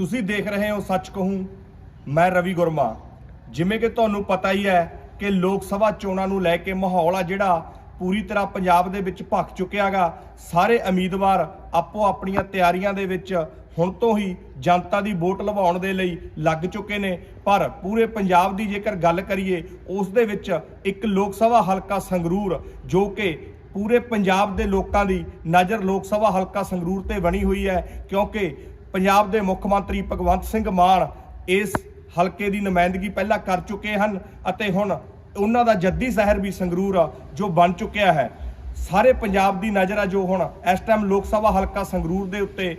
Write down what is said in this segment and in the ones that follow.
ਤੁਸੀਂ ਦੇਖ ਰਹੇ ਹੋ ਸੱਚ ਕਹੂੰ, ਮੈਂ ਰਵੀ ਗੁਰਮਾ। ਜਿਵੇਂ ਕਿ ਤੁਹਾਨੂੰ ਪਤਾ ਹੀ ਹੈ ਕਿ ਲੋਕ ਸਭਾ ਚੋਣਾਂ ਨੂੰ ਲੈ ਕੇ ਮਾਹੌਲ ਆ ਜਿਹੜਾ ਪੂਰੀ ਤਰ੍ਹਾਂ ਪੰਜਾਬ ਦੇ ਵਿੱਚ ਭਖ ਚੁੱਕਿਆਗਾ। ਸਾਰੇ ਉਮੀਦਵਾਰ ਆਪੋ ਆਪਣੀਆਂ ਤਿਆਰੀਆਂ ਦੇ ਵਿੱਚ ਹੁਣ ਤੋਂ ਹੀ ਜਨਤਾ ਦੀ ਵੋਟ ਲਵਾਉਣ ਦੇ ਲਈ ਲੱਗ ਚੁੱਕੇ ਨੇ। ਪਰ ਪੂਰੇ ਪੰਜਾਬ ਦੀ ਜੇਕਰ ਗੱਲ ਕਰੀਏ, ਉਸ ਦੇ ਵਿੱਚ ਇੱਕ ਲੋਕ ਸਭਾ ਹਲਕਾ ਸੰਗਰੂਰ, ਜੋ ਕਿ ਪੂਰੇ ਪੰਜਾਬ ਦੇ ਲੋਕਾਂ ਦੀ ਨਜ਼ਰ ਲੋਕ ਸਭਾ ਹਲਕਾ ਸੰਗਰੂਰ ਤੇ ਬਣੀ ਹੋਈ ਹੈ, ਕਿਉਂਕਿ ਪੰਜਾਬ ਦੇ ਮੁੱਖ ਮੰਤਰੀ ਭਗਵੰਤ ਸਿੰਘ ਮਾਨ ਇਸ ਹਲਕੇ ਦੀ ਨੁਮਾਇੰਦਗੀ ਪਹਿਲਾਂ ਕਰ ਚੁੱਕੇ ਹਨ ਅਤੇ ਹੁਣ ਉਹਨਾਂ ਦਾ ਜੱਦੀ ਸ਼ਹਿਰ ਵੀ ਸੰਗਰੂਰ ਆ, ਜੋ ਬਣ ਚੁੱਕਿਆ ਹੈ। ਸਾਰੇ ਪੰਜਾਬ ਦੀ ਨਜ਼ਰ ਆ ਜੋ ਹੁਣ ਇਸ ਟਾਈਮ ਲੋਕ ਸਭਾ ਹਲਕਾ ਸੰਗਰੂਰ ਦੇ ਉੱਤੇ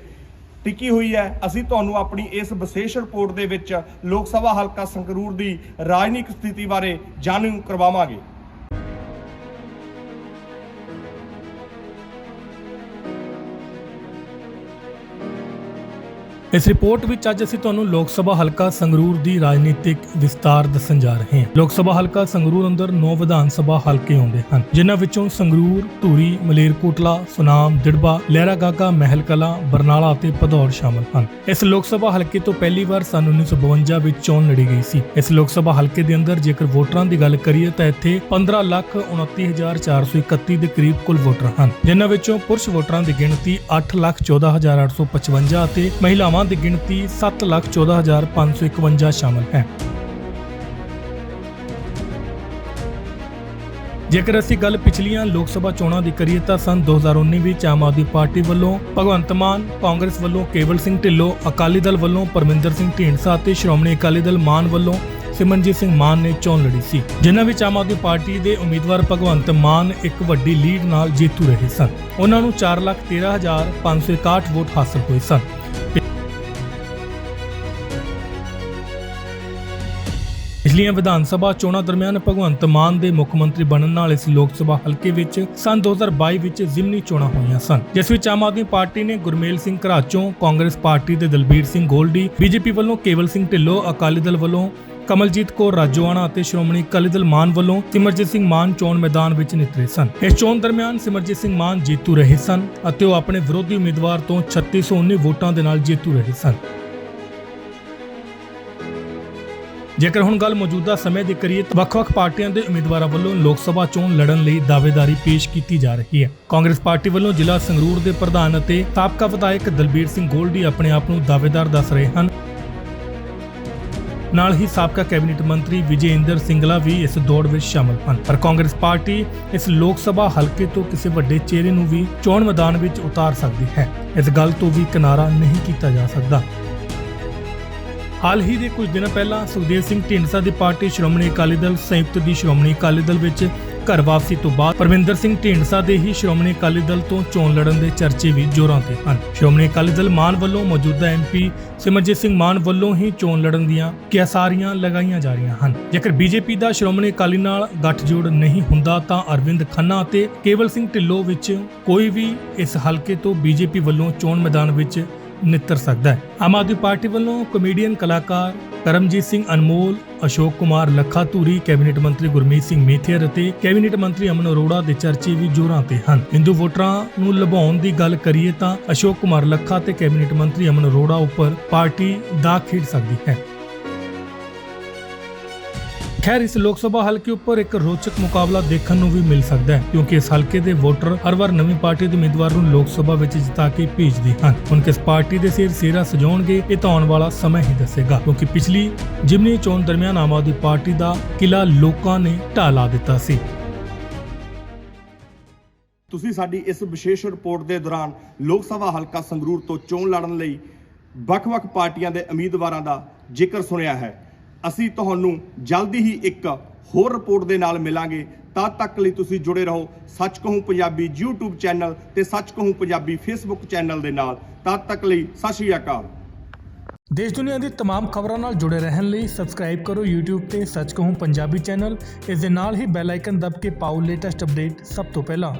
ਟਿੱਕੀ ਹੋਈ ਹੈ। ਅਸੀਂ ਤੁਹਾਨੂੰ ਆਪਣੀ ਇਸ ਵਿਸ਼ੇਸ਼ ਰਿਪੋਰਟ ਦੇ ਵਿੱਚ ਲੋਕ ਸਭਾ ਹਲਕਾ ਸੰਗਰੂਰ ਦੀ ਰਾਜਨੀਤਿਕ ਸਥਿਤੀ ਬਾਰੇ ਜਾਣੂ ਕਰਵਾਵਾਂਗੇ। ਇਸ ਰਿਪੋਰਟ ਵਿੱਚ ਅੱਜ ਅਸੀਂ ਤੁਹਾਨੂੰ ਲੋਕ ਸਭਾ ਹਲਕਾ ਸੰਗਰੂਰ ਦੀ ਰਾਜਨੀਤਿਕ ਵਿਸਤਾਰ ਦੱਸਣ ਜਾ ਰਹੇ ਹਾਂ। ਲੋਕ ਸਭਾ ਹਲਕਾ ਸੰਗਰੂਰ ਅੰਦਰ 9 ਵਿਧਾਨ ਸਭਾ ਹਲਕੇ ਆਉਂਦੇ ਹਨ, ਜਿਨ੍ਹਾਂ ਵਿੱਚੋਂ ਸੰਗਰੂਰ, ਧੂਰੀ ਮਲੇਰਕੋਟਲਾ ਸੁਨਾਮ, ਦਿੜਬਾ, ਲਹਿਰਾ ਗਾਗਾ, ਮਹਿਲ ਕਲਾਂ, ਬਰਨਾਲਾ ਅਤੇ ਭਦੌੜ ਸ਼ਾਮਲ ਹਨ। ਇਸ ਲੋਕ ਸਭਾ ਹਲਕੇ ਤੋਂ ਪਹਿਲੀ ਵਾਰ ਸਨ 1952 ਵਿੱਚ ਚੋਣ ਲੜੀ ਗਈ ਸੀ। ਇਸ ਲੋਕ ਸਭਾ ਹਲਕੇ ਦੇ ਅੰਦਰ ਜੇਕਰ ਵੋਟਰਾਂ ਦੀ ਗੱਲ ਕਰੀਏ ਤਾਂ ਇੱਥੇ 15 ਲੱਖ 29431 ਦੇ ਕਰੀਬ ਕੁੱਲ ਵੋਟਰ ਹਨ, ਜਿਨ੍ਹਾਂ ਵਿੱਚੋਂ ਪੁਰਸ਼ ਵੋਟਰਾਂ ਦੀ ਗਿਣਤੀ 8 ਲੱਖ 14855 ਅਤੇ ਮਹਿਲਾਵਾਂ ਦੀ ਗਿਣਤੀ 7 ਲੱਖ 14551 ਸ਼ਾਮਲ ਹੈ। ਜੇਕਰ ਅਸੀਂ ਗੱਲ ਪਿਛਲੀਆਂ ਲੋਕ ਸਭਾ ਚੋਣਾਂ ਦੀ ਕਰੀਏ ਤਾਂ ਸਨ 2019 ਵਿੱਚ ਆਮ ਆਦਮੀ ਪਾਰਟੀ ਵੱਲੋਂ ਭਗਵੰਤ ਮਾਨ, ਕਾਂਗਰਸ ਵੱਲੋਂ ਕੇਵਲ ਸਿੰਘ ਢਿੱਲੋਂ, ਅਕਾਲੀ ਦਲ ਵੱਲੋਂ ਪਰਮਿੰਦਰ ਸਿੰਘ ਢੀਂਡਸਾ ਅਤੇ ਸ਼੍ਰੋਮਣੀ ਅਕਾਲੀ ਦਲ ਮਾਨ ਵੱਲੋਂ ਸਿਮਰਨਜੀਤ ਸਿੰਘ ਮਾਨ ਨੇ ਚੋਣ ਲੜੀ ਸੀ। ਜਿਨ੍ਹਾਂ ਵਿੱਚ ਆਮ ਆਦਮੀ ਪਾਰਟੀ ਦੇ ਉਮੀਦਵਾਰ ਭਗਵੰਤ ਮਾਨ ਇੱਕ ਵੱਡੀ ਲੀਡ ਨਾਲ ਜੇਤੂ ਰਹੇ ਸਨ। ਉਹਨਾਂ ਨੂੰ 413561 ਵੋਟ ਹਾਸਲ ਹੋਏ ਸਨ। ਪਿਛਲੀਆਂ ਵਿਧਾਨ ਸਭਾ ਚੋਣਾਂ ਦਰਮਿਆਨ ਭਗਵੰਤ ਮਾਨ ਦੇ ਮੁੱਖ ਮੰਤਰੀ ਬਣਨ ਨਾਲ ਇਸ ਲੋਕ ਸਭਾ ਹਲਕੇ ਵਿੱਚ ਸਨ 2022 ਵਿੱਚ ਜ਼ਿਮਨੀ ਚੋਣਾਂ ਹੋਈਆਂ ਸਨ, ਜਿਸ ਵਿੱਚ ਆਮ ਆਦਮੀ ਪਾਰਟੀ ਨੇ ਗੁਰਮੇਲ ਸਿੰਘ ਘਰਾਚੋਂ ਕਾਂਗਰਸ ਪਾਰਟੀ ਦੇ ਦਲਬੀਰ ਸਿੰਘ ਗੋਲਡੀ, ਬੀਜੇਪੀ ਵੱਲੋਂ ਕੇਵਲ ਸਿੰਘ ਢਿੱਲੋਂ, ਅਕਾਲੀ ਦਲ ਵੱਲੋਂ ਕਮਲਜੀਤ ਕੌਰ ਰਾਜੋਆਣਾ ਅਤੇ ਸ਼੍ਰੋਮਣੀ ਅਕਾਲੀ ਦਲ ਮਾਨ ਵੱਲੋਂ ਸਿਮਰਜੀਤ ਸਿੰਘ ਮਾਨ ਚੋਣ ਮੈਦਾਨ ਵਿੱਚ ਨਿਤਰੇ ਸਨ। ਇਸ ਚੋਣ ਦਰਮਿਆਨ ਸਿਮਰਜੀਤ ਸਿੰਘ ਮਾਨ ਜੇਤੂ ਰਹੇ ਸਨ ਅਤੇ ਉਹ ਆਪਣੇ ਵਿਰੋਧੀ ਉਮੀਦਵਾਰ ਤੋਂ 3619 ਵੋਟਾਂ ਦੇ ਨਾਲ ਜੇਤੂ ਰਹੇ ਸਨ। ਜੇਕਰ ਹੁਣ ਗੱਲ ਮੌਜੂਦਾ ਸਮੇਂ ਦੀ ਕਰੀਏ ਤਾਂ ਵੱਖ-ਵੱਖ ਪਾਰਟੀਆਂ ਦੇ ਉਮੀਦਵਾਰਾਂ ਵੱਲੋਂ ਲੋਕ ਸਭਾ ਚੋਣ ਲੜਨ ਲਈ ਦਾਅਵੇਦਾਰੀ ਪੇਸ਼ ਕੀਤੀ ਜਾ ਰਹੀ ਹੈ। ਕਾਂਗਰਸ ਪਾਰਟੀ ਵੱਲੋਂ ਜ਼ਿਲ੍ਹਾ ਸੰਗਰੂਰ ਦੇ ਪ੍ਰਧਾਨ ਅਤੇ ਸਾਬਕਾ ਵਿਧਾਇਕ ਦਲਬੀਰ ਸਿੰਘ ਗੋਲਡੀ ਆਪਣੇ ਆਪ ਨੂੰ ਦਾਅਵੇਦਾਰ ਦੱਸ ਰਹੇ ਹਨ। ਨਾਲ ਹੀ ਸਾਬਕਾ ਕੈਬਨਿਟ ਮੰਤਰੀ ਵਿਜੇਂਦਰ ਸਿੰਗਲਾ ਵੀ ਇਸ ਦੌੜ ਵਿੱਚ ਸ਼ਾਮਲ ਹਨ। ਪਰ ਕਾਂਗਰਸ ਪਾਰਟੀ ਇਸ ਲੋਕ ਸਭਾ ਹਲਕੇ ਤੋਂ ਕਿਸੇ ਵੱਡੇ ਚਿਹਰੇ ਨੂੰ ਵੀ ਚੋਣ ਮੈਦਾਨ ਵਿੱਚ ਉਤਾਰ ਸਕਦੀ ਹੈ। ਇਸ ਗੱਲ ਤੋਂ ਵੀ ਕਿਨਾਰਾ ਨਹੀਂ ਕੀਤਾ ਜਾ ਸਕਦਾ। ਹਾਲ ਹੀ ਦੇ ਕੁਝ ਦਿਨ ਪਹਿਲਾਂ ਸੁਖਦੇਵ ਸਿੰਘ ਢੀਂਡਸਾ ਦੀ ਪਾਰਟੀ ਸ਼੍ਰੋਮਣੀ ਅਕਾਲੀ ਦਲ ਸੰਯੁਕਤ ਦੀ ਸ਼੍ਰੋਮਣੀ ਅਕਾਲੀ ਦਲ ਵਿੱਚ ਘਰ ਵਾਪਸੀ ਤੋਂ ਬਾਅਦ ਪਰਵਿੰਦਰ ਸਿੰਘ ਢੀਂਡਸਾ ਦੇ ਹੀ ਸ਼੍ਰੋਮਣੀ ਅਕਾਲੀ ਦਲ ਤੋਂ ਚੋਣ ਲੜਨ ਦੇ ਚਰਚੇ ਵੀ ਜ਼ੋਰਾਂ ਤੇ ਹਨ। ਸ਼੍ਰੋਮਣੀ ਅਕਾਲੀ ਦਲ ਮਾਨ ਵੱਲੋਂ ਮੌਜੂਦਾ ਐਮਪੀ ਸਿਮਰਜੀਤ ਸਿੰਘ ਮਾਨ ਵੱਲੋਂ ਹੀ ਚੋਣ ਲੜਨ ਦੀਆਂ ਕਿਆਸਾਰੀਆਂ ਲਗਾਈਆਂ ਜਾ ਰਹੀਆਂ ਹਨ। ਜੇਕਰ ਬੀਜੇਪੀ ਦਾ ਸ਼੍ਰੋਮਣੀ ਅਕਾਲੀ ਨਾਲ ਗੱਠਜੋੜ ਨਹੀਂ ਹੁੰਦਾ ਤਾਂ ਅਰਵਿੰਦ ਖੰਨਾ ਅਤੇ ਕੇਵਲ ਸਿੰਘ ਢਿੱਲੋਂ ਵਿੱਚ ਕੋਈ ਵੀ ਇਸ ਹਲਕੇ ਤੋਂ ਬੀਜੇਪੀ ਵੱਲੋਂ ਚੋਣ ਮੈਦਾਨ ਵਿੱਚ ਨਿੱਤਰ ਸਕਦਾ ਹੈ। ਆਮ ਆਦਮੀ ਪਾਰਟੀ ਵੱਲੋਂ ਕਮੇਡੀਅਨ ਕਲਾਕਾਰ ਕਰਮਜੀਤ ਸਿੰਘ ਅਨਮੋਲ, ਅਸ਼ੋਕ ਕੁਮਾਰ ਲੱਖਾ ਧੂਰੀ ਕੈਬਨਿਟ ਮੰਤਰੀ ਗੁਰਮੀਤ ਸਿੰਘ ਮੇਥੇਰ ਅਤੇ ਕੈਬਨਿਟ ਮੰਤਰੀ ਅਮਨ ਅਰੋੜਾ ਦੇ ਚਰਚੇ ਵੀ ਜ਼ੋਰਾਂ ਤੇ ਹਨ। ਹਿੰਦੂ ਵੋਟਰਾਂ ਨੂੰ ਲੁਭਾਉਣ ਦੀ ਗੱਲ ਕਰੀਏ ਤਾਂ ਅਸ਼ੋਕ ਕੁਮਾਰ ਲੱਖਾ ਤੇ ਕੈਬਨਿਟ ਮੰਤਰੀ ਅਮਨ ਅਰੋੜਾ ਉੱਪਰ ਪਾਰਟੀ ਦਾ ਖੇਡ ਸਕਦੀ ਹੈ। ਖੈਰ, ਇਸ ਲੋਕ ਸਭਾ ਹਲਕੇ ਉੱਪਰ ਇੱਕ ਰੋਚਕ ਮੁਕਾਬਲਾ ਦੇਖਣ ਨੂੰ ਵੀ ਮਿਲ ਸਕਦਾ ਹੈ, ਕਿਉਂਕਿ ਇਸ ਹਲਕੇ ਦੇ ਵੋਟਰ ਹਰ ਵਾਰ ਨਵੀਂ ਪਾਰਟੀ ਦੇ ਉਮੀਦਵਾਰ ਨੂੰ ਲੋਕ ਸਭਾ ਵਿੱਚ ਜਿਤਾ ਕੇ ਭੇਜਦੇ ਹਨ। ਹੁਣ ਕਿਸ ਪਾਰਟੀ ਦੇ ਸਿਰ ਸੇਰਾ ਸਜਾਉਣਗੇ, ਇਹ ਤਾਂ ਆਉਣ ਵਾਲਾ ਸਮਾਂ ਹੀ ਦੱਸੇਗਾ, ਕਿਉਂਕਿ ਪਿਛਲੀ ਜਿਮਨੀ ਚੋਣ ਦਰਮਿਆਨ ਆਮ ਆਦਮੀ ਪਾਰਟੀ ਦਾ ਕਿਲਾ ਲੋਕਾਂ ਨੇ ਢਾਹ ਲਾ ਦਿੱਤਾ ਸੀ। ਤੁਸੀਂ ਸਾਡੀ ਇਸ ਵਿਸ਼ੇਸ਼ ਰਿਪੋਰਟ ਦੇ ਦੌਰਾਨ ਲੋਕ ਸਭਾ ਹਲਕਾ ਸੰਗਰੂਰ ਤੋਂ ਚੋਣ ਲੜਨ ਲਈ ਵੱਖ-ਵੱਖ ਪਾਰਟੀਆਂ ਦੇ ਉਮੀਦਵਾਰਾਂ ਦਾ ਜ਼ਿਕਰ ਸੁਣਿਆ ਹੈ। ਅਸੀਂ ਤੁਹਾਨੂੰ ਜਲਦੀ ਹੀ ਇੱਕ ਹੋਰ ਰਿਪੋਰਟ ਦੇ ਨਾਲ ਮਿਲਾਂਗੇ ਤਦ ਤੱਕ ਲਈ ਤੁਸੀਂ ਜੁੜੇ ਰਹੋ ਸੱਚ ਕਹੂੰ ਪੰਜਾਬੀ YouTube ਚੈਨਲ ਤੇ ਸੱਚ ਕਹੂੰ ਪੰਜਾਬੀ Facebook ਚੈਨਲ ਦੇ ਨਾਲ ਤਦ ਤੱਕ ਲਈ ਸਤਿ ਸ਼੍ਰੀ ਅਕਾਲ ਦੇਸ਼ ਦੁਨੀਆ ਦੀ तमाम ਖਬਰਾਂ ਨਾਲ ਜੁੜੇ ਰਹਿਣ ਲਈ ਸਬਸਕ੍ਰਾਈਬ ਕਰੋ YouTube ਤੇ ਸੱਚ ਕਹੂੰ ਪੰਜਾਬੀ ਚੈਨਲ ਇਸ ਦੇ ਨਾਲ ਹੀ ਬੈਲ ਆਈਕਨ ਦਬ ਕੇ ਪਾਓ ਲੇਟੈਸਟ ਅਪਡੇਟ ਸਭ ਤੋਂ ਪਹਿਲਾਂ